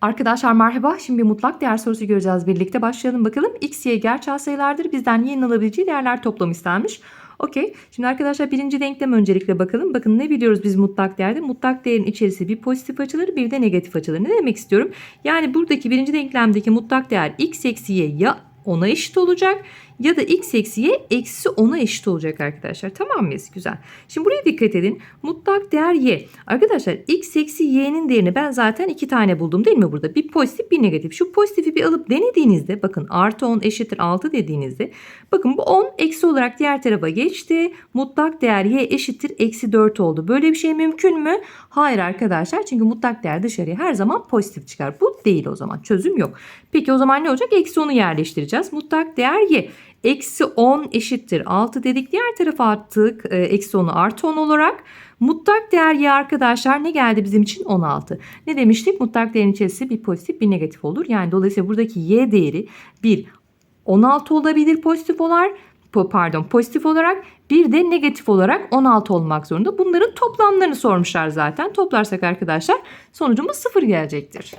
Arkadaşlar merhaba. Şimdi bir mutlak değer sorusu göreceğiz birlikte. Başlayalım bakalım. X, Y gerçel sayılardır. Bizden y'nin alabileceği değerler toplamı istenmiş. Okey. Şimdi arkadaşlar birinci denklem öncelikle bakalım. Bakın ne biliyoruz biz mutlak değerde? Mutlak değerin içerisi bir pozitif açılır bir de negatif açılır. Ne demek istiyorum? Yani buradaki birinci denklemdeki mutlak değer x eksi y ya 10'a eşit olacak ya da x eksi y eksi 10'a eşit olacak arkadaşlar. Tamam mıyız? Güzel. Şimdi buraya dikkat edin. Mutlak değer y. Arkadaşlar x eksi y'nin değerini ben zaten iki tane buldum değil mi burada? Bir pozitif bir negatif. Şu pozitifi bir alıp denediğinizde bakın artı 10 eşittir 6 dediğinizde bakın bu 10 eksi olarak diğer tarafa geçti. Mutlak değer y eşittir eksi 4 oldu. Böyle bir şey mümkün mü? Hayır arkadaşlar. Çünkü mutlak değer dışarıya her zaman pozitif çıkar. Bu değil o zaman. Çözüm yok. Peki o zaman ne olacak? Eksi 10'u yerleştireceğiz. Mutlak değer y. Eksi 10 eşittir 6 dedik. Diğer tarafa attık. e, Eksi 10'u artı 10 olarak. Mutlak değer y arkadaşlar ne geldi bizim için? 16. Ne demiştik? Mutlak değerin içerisi bir pozitif bir negatif olur. Yani dolayısıyla buradaki y değeri bir 16 olabilir pozitif olarak pardon pozitif olarak bir de negatif olarak 16 olmak zorunda. Bunların toplamlarını sormuşlar zaten. Toplarsak arkadaşlar sonucumuz 0 gelecektir.